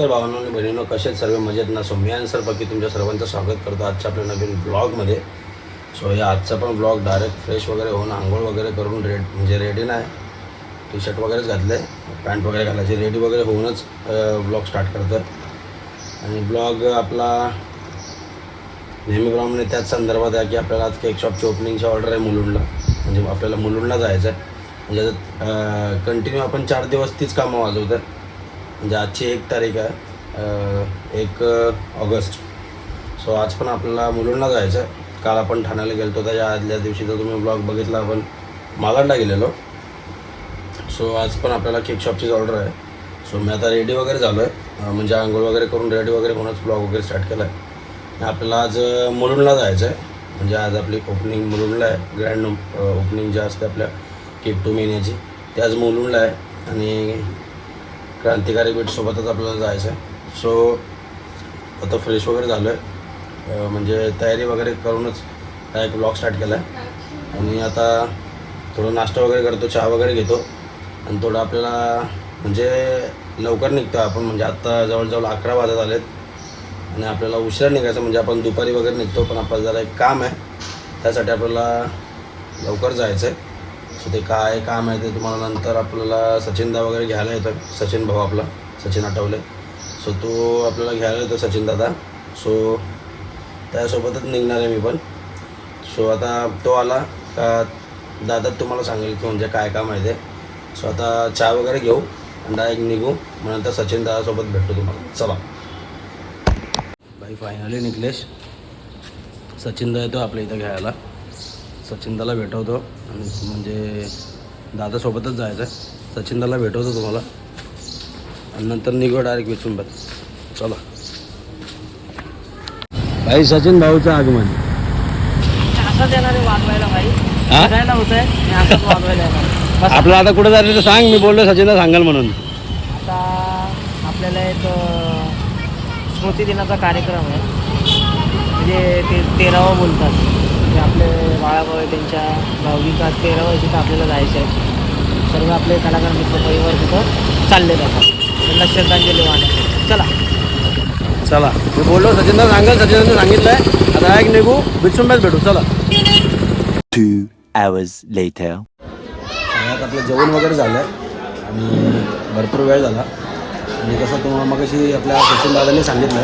नमस्कार भावना आणि बहिणींनो कसे सर्व? मजेत ना? सो मी आणि सर बाकी तुमच्या सर्वांचं स्वागत करतो आजच्या आपल्या नवीन ब्लॉगमध्ये. सो या आजचा पण ब्लॉग डायरेक्ट फ्रेश वगैरे होऊन आंघोळ वगैरे करून रेड म्हणजे रेडी नाही. टी शर्ट वगैरेच घातलं आहे पॅन्ट वगैरे घालायची. रेडी वगैरे होऊनच ब्लॉग स्टार्ट करतं आणि ब्लॉग आपला नेहमीप्रमाणे त्याच संदर्भात आहे की आपल्याला आज केक शॉपची ओपनिंगची ऑर्डर आहे मुलुंडला. म्हणजे आपल्याला मुलुंडला जायचं आहे म्हणजे कंटिन्यू आपण चार दिवस तीच कामं वाजवतो म्हणजे आजची एक तारीख आहे. एक ऑगस्ट. सो आज पण आपल्याला मुलुंडला जायचं आहे काल आपण ठाण्याला गेलो त्याच्या आदल्या दिवशी तर तुम्ही ब्लॉग बघितला आपण मालाडला गेलेलो. सो आज पण आपल्याला केक शॉपचीच ऑर्डर आहे. सो मी आता रेडी वगैरे झालो आहे म्हणजे आंघोळ वगैरे करून रेडी वगैरे होऊनच ब्लॉग वगैरे स्टार्ट केला आहे आपल्याला आज मुलुंडला जायचं आहे म्हणजे आज आपली ओपनिंग मुलुंडला आहे. ग्रँड ओपनिंग जे असते आपल्या केक टू महिन्याची ते आज मुलुंडला आहे. आणि क्रांतिकारी बीटसोबतच आपल्याला जायचं आहे सो आता फ्रेश वगैरे झालो आहे म्हणजे तयारी वगैरे करूनच हा एक ब्लॉग स्टार्ट केला आहे आणि आता थोडं नाश्ता वगैरे करतो चहा वगैरे घेतो. आणि थोडं आपल्याला म्हणजे लवकर निघतो आपण. म्हणजे आत्ता जवळजवळ अकरा वाजत आलेत. आणि आपल्याला उशिरा निघायचं म्हणजे आपण दुपारी वगैरे निघतो पण आपल्याला जरा एक काम आहे. त्यासाठी आपल्याला लवकर जायचं आहे सो ते काय काम आहे ते तुम्हाला नंतर आपल्याला सचिनदा वगैरे घ्यायला येतं सचिन भाऊ आपला सचिन आठवले. सो तो आपल्याला घ्यायला येतो सचिन दादा. सो त्यासोबतच निघणार आहे मी पण. सो आता तो आला का दादा तुम्हाला सांगेल की म्हणजे काय काम आहे. ते सो आता चहा वगैरे घेऊ आणि डायरेक्ट निघू. मग नंतर सचिन दादासोबत भेटतो तुम्हाला. चला. बाई फायनली निघलेश सचिनदा येतो आपल्या इथं घ्यायला. सचिनदाला भेटवतो. आणि म्हणजे दादासोबतच जायचं आहे सचिनदाला भेटवतो तुम्हाला. आणि नंतर निघू डायरेक्ट विचून चला. भाई सचिन भाऊचं आगमन. असंच येणार आहे वाजवायला भाई. हा? बघायला होतंय. मी असंच वाजवायला येणार. आहे. बस. आपलं आता कुठं जायचं ते सांग. मी बोललो सचिनला सांगाल म्हणून. आता आपल्याला एक स्मृती दिनाचा कार्यक्रम आहे. म्हणजे ते तेरावं बोलतात. बाळाभाऊ त्यांच्या भाऊजीचा तेरावं आहे तिथं आपल्याला जायचं आहे. सर्व आपले कलाकार मित्र परिवार तिथं चालले जातात. त्यांना श्रद्धांजली वाहण्यासाठी चला. चला. मी बोललो सचिनला सांगाल सचिनने सांगितलं आहे आता डायरेक्ट निघू. बिचुंब्यात भेटू. चला. Two hours later. सगळ्यात आपलं जेवण वगैरे झालं आणि भरपूर वेळ झाला. आणि कसं तुम्हाला मग आपल्या सचिन दादांनी सांगितलं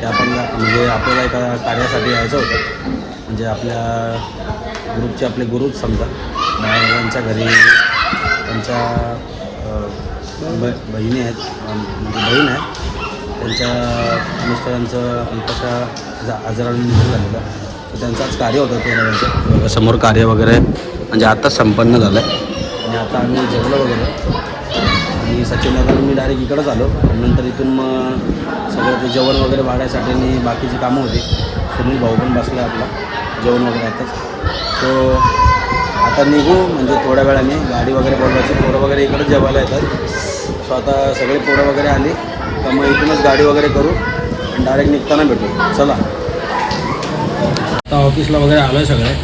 की आपण म्हणजे आपल्याला एका कार्यासाठी यायचं होतं. म्हणजे आपल्या ग्रुपचे आपले गुरुच समजा. बाळांच्या घरी त्यांच्या ब बहिणी आहेत म्हणजे बहीण आहे. त्यांच्या मिस्टरांचं अल्पशा आजाराने निधन झालेलं तर त्यांचं कार्य होतं तेराव्याचं समोर कार्य वगैरे म्हणजे आत्ताच संपन्न झालं आहे आणि आता आम्ही जेवलो वगैरे. आणि सचिन दादा मी डायरेक्ट इकडंच आलो. नंतर इथून मग सगळं ते जेवण वगैरे वाढायसाठी आणि बाकीची कामं होती. सुनील भाऊ पण बसला आपला जेवण वगैरे आताच. सो आता निघू म्हणजे थोड्या वेळाने गाडी वगैरे बोलवायची पोरं वगैरे इकडंच जेवायला येतात. सो आता सगळे पोरं वगैरे आली तर मग इथूनच गाडी वगैरे करू आणि डायरेक्ट निघताना भेटू. चला. आता ऑफिसला वगैरे आलो आहे सगळे.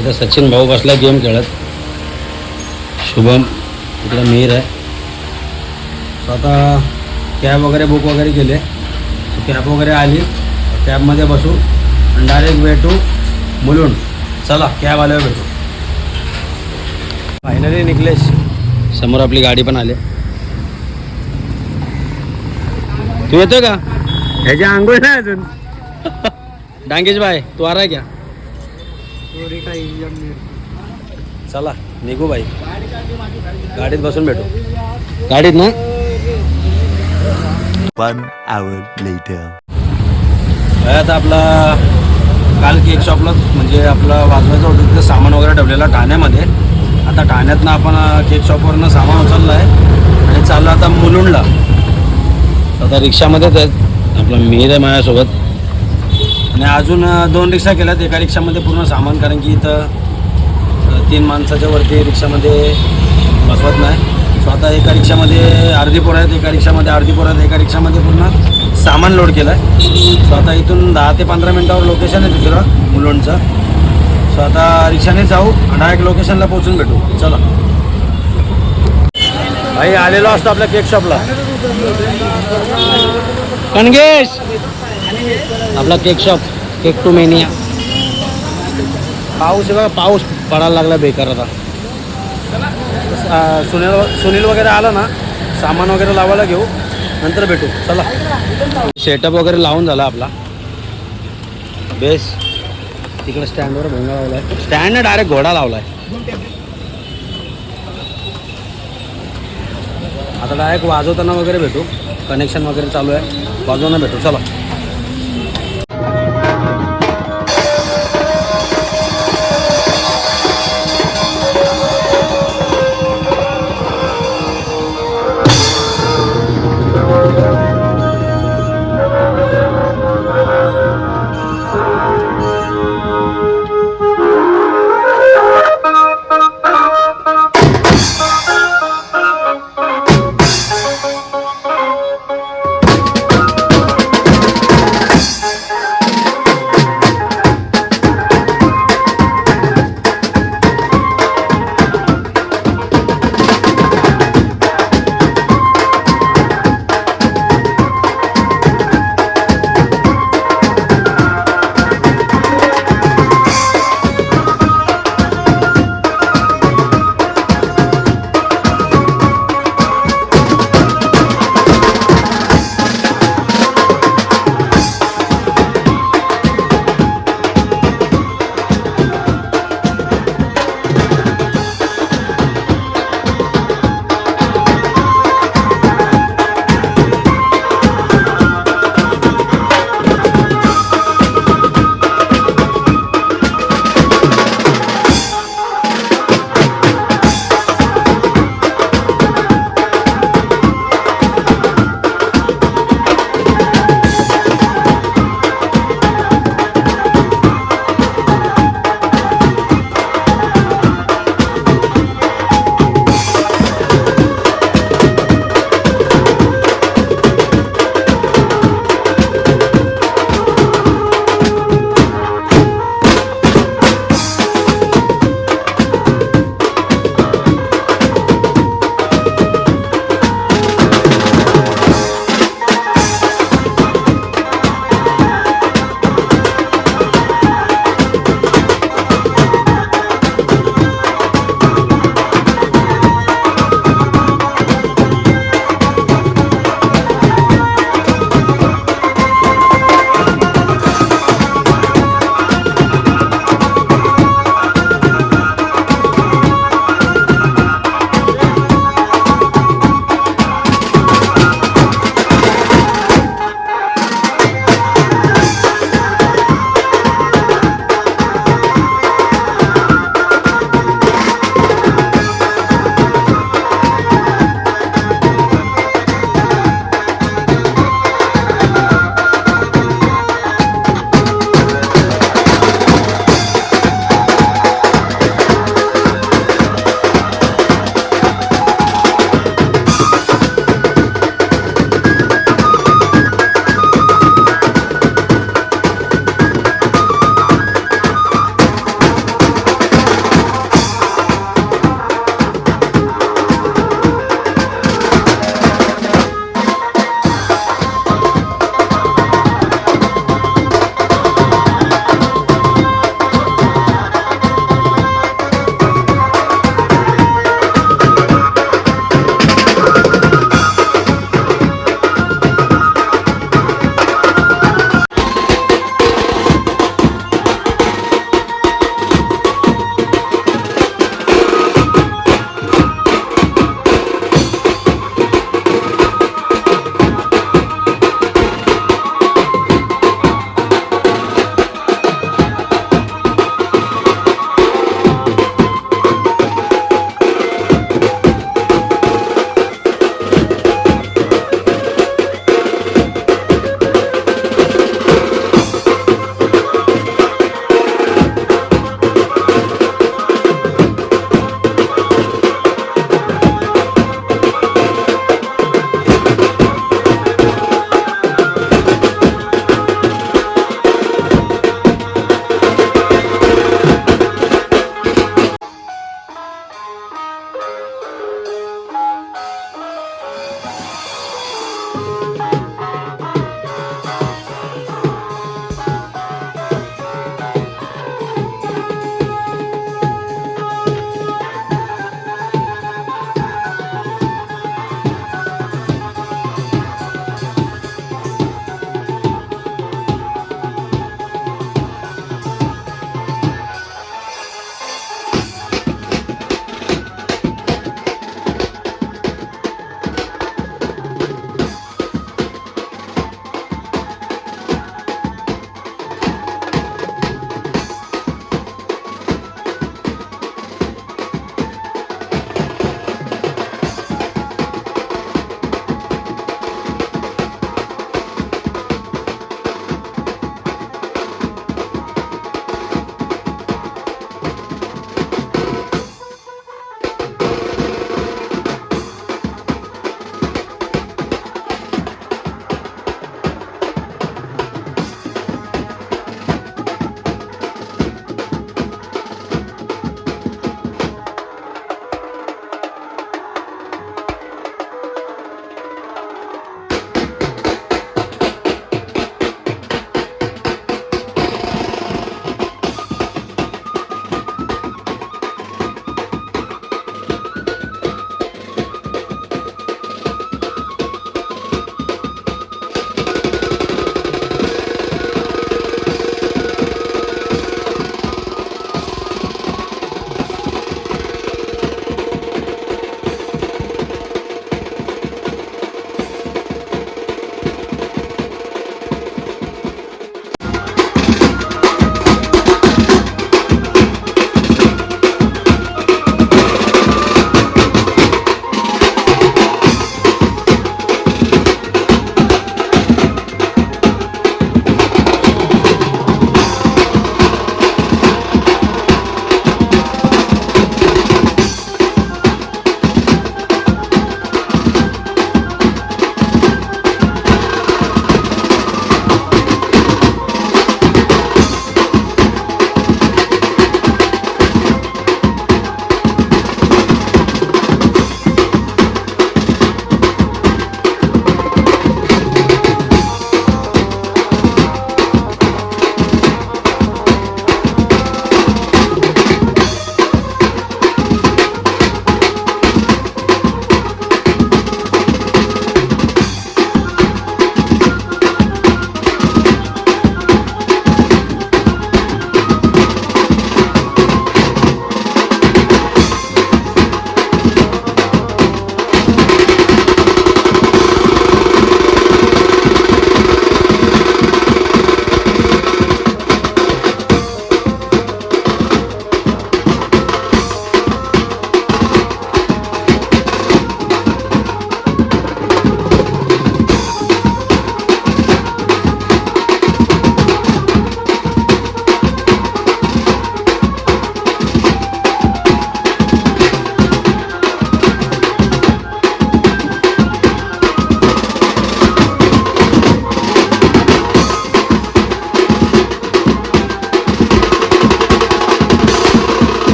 इथं सचिन भाऊ बसला गेम खेळत. शुभम इकडं मीर आहे. सो आता कॅब वगैरे बुक वगैरे केले. कॅब वगैरे आली. कॅबमध्ये बसू. आणि डायरेक्ट भेटू मुलुंड चला कॅब आल्यावर भेटू. फायनली निघलेस समोर आपली गाडी पण आली. तू येतोय का? ह्याची आंघोळ नाही अजून. डांगेश बाय तू आ रहा है क्या चला निघू बाई गाडीत बसून भेटू. गाडीत ना? One hour later. आता आपला काल केक शॉपला म्हणजे आपलं वाजवायचं होतं तिथं सामान वगैरे ठेवलेलं ठाण्यामध्ये. आता ठाण्यातनं आपण केक शॉपवरनं सामान उचललं आहे आणि चाललं आता मुलुंडला. आता रिक्षामध्येच आहेत. आपला मिहीर आहे माझ्यासोबत. आणि अजून दोन रिक्षा केल्यात. एका रिक्षामध्ये पूर्ण सामान कारण की इथं तीन माणसाच्या वरती रिक्षामध्ये बसवत नाही. सो आता एका रिक्षामध्ये अर्धी पोरं आहेत एका रिक्षामध्ये अर्धी पोरं आहेत एका रिक्षामध्ये पूर्ण सामान लोड केलं आहे सो आता इथून दहा ते पंधरा मिनटावर लोकेशन आहे दुसरं मुलुंडचं. सो आता रिक्षाने जाऊ डायरेक्ट लोकेशनला पोहोचून भेटू. चला. भाई आलेलो असतो आपल्या केक शॉपला कणगेश आपला cake shop cake to mania पाऊस बघा पाऊस पडायला लागला बेकार आता. सुनील सुनील वगैरे आला ना सामान वगैरे लावायला घेऊ नंतर भेटू. चला. सेटअप वगैरे लावून झाला आपला. बेस तिकडे स्टँडवर भोंगा आहे स्टँड डायरेक्ट घोडा लावला आहे आता डायरेक्ट वाजवताना वगैरे भेटू. कनेक्शन वगैरे चालू आहे. वाजवताना भेटू. चला.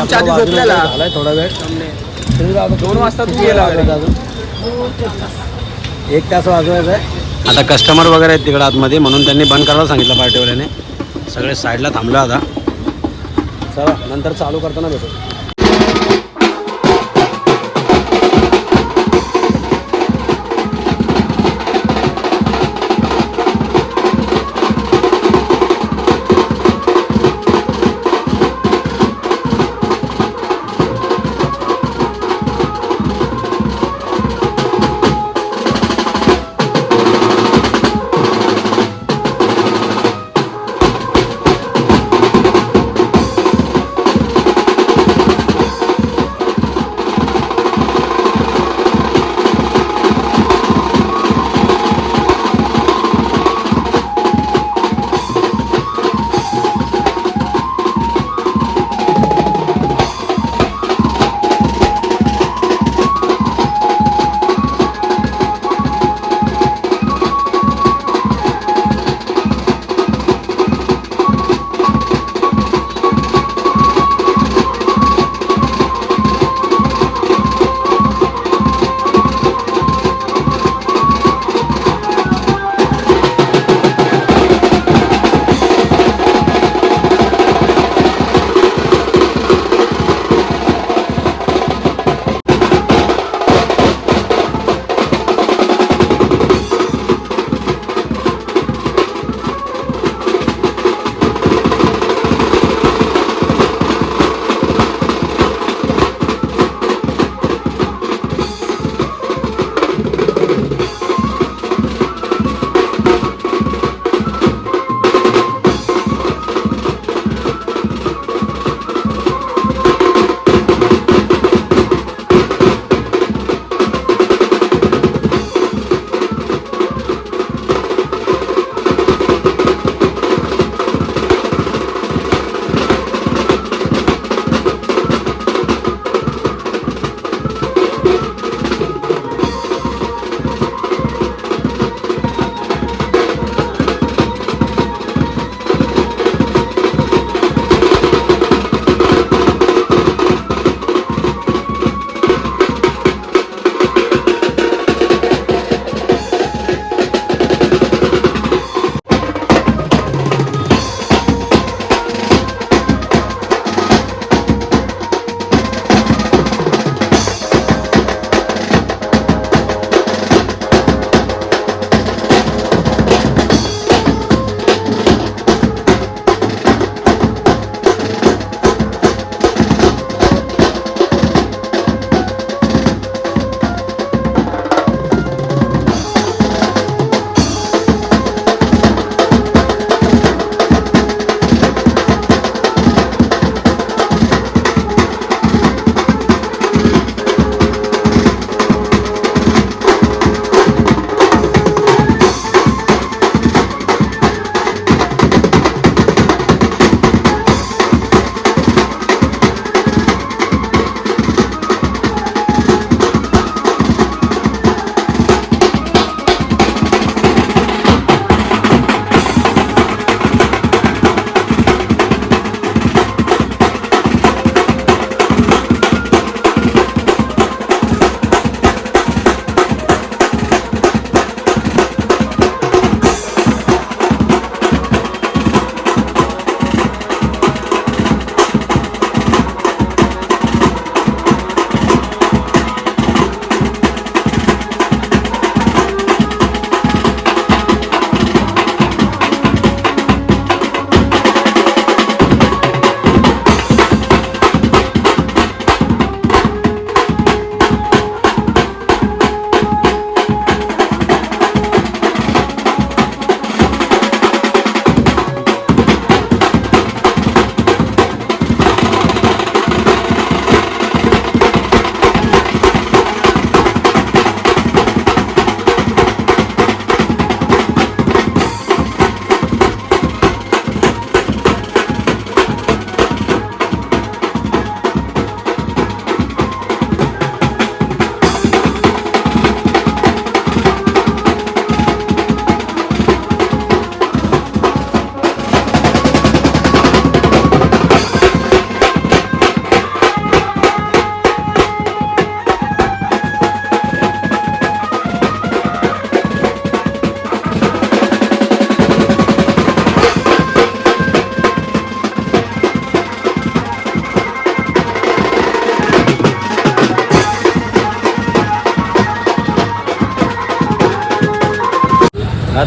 आमच्या आधी झोपलेला. झालाय थोडा वेळ. दोन वाजता तू गेला? एक तास वाजवायचा आहे. आता कस्टमर वगैरे आहेत तिकडे आतमध्ये म्हणून त्यांनी बंद करायला सांगितलं पार्टीवाल्याने. सगळे साईडला थांबलो आता. चला नंतर चालू करताना भेटू.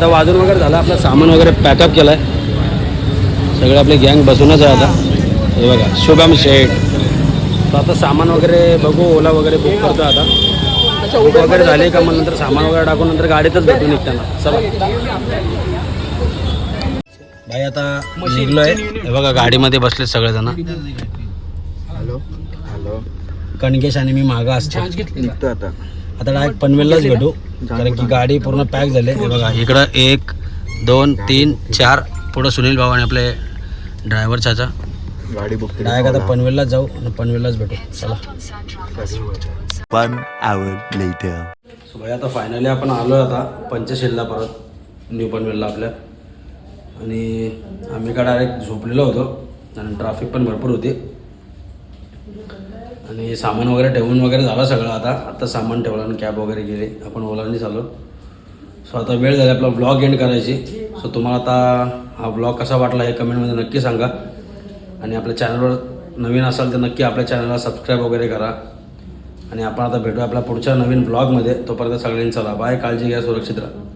आता वाजून वगैरे झालं आपलं सामान वगैरे पॅकअप केलं आहे सगळे आपले गँग बसूनच आहे आता. हे बघा शुभम शेठ. तर आता सामान वगैरे बघू ओला वगैरे बुक करतो आता. बुक वगैरे झाले का मग नंतर सामान वगैरे टाकून नंतर गाडीतच भेटू निघताना. चला. भाई आता निघलो आहे हे बघा गाडीमध्ये बसले सगळेजण. हॅलो हॅलो कणकेश आणि मी मागं असतो. निघतो आता. आता डायरेक्ट पनवेललाच भेटू. कारण की गाडी पूर्ण पॅक झाली. हे बघा इकडं एक दोन तीन चार पुढं सुनील भाऊ आणि आपले ड्रायव्हर चाचा. गाडी बुक डायरेक्ट आता पनवेललाच जाऊ आणि पनवेललाच भेटू. चला. One hour later. सो भाई आता फायनली आपण आलो आता पंचशीलला परत न्यू पनवेलला आपल्या. आणि आम्ही का डायरेक्ट झोपलेलो होतो. आणि ट्रॅफिक पण भरपूर होती. आणि सामान वगैरे ठेवून वगैरे झालं सगळं आता. आता सामान ठेवलं आणि कॅब वगैरे गेली. आपण ओलांनी चालू सो आता वेळ झाली आपला व्लॉग एंड करायची. सो तुम्हाला आता हा ब्लॉग कसा वाटला हे कमेंटमध्ये नक्की सांगा. आणि आपल्या चॅनलवर नवीन असाल तर नक्की आपल्या चॅनलला सबस्क्राईब वगैरे करा. आणि आपण आता भेटू आपल्या पुढच्या नवीन ब्लॉगमध्ये तोपर्यंत सगळ्यांनी चला. बाय काळजी घ्या सुरक्षित राहा.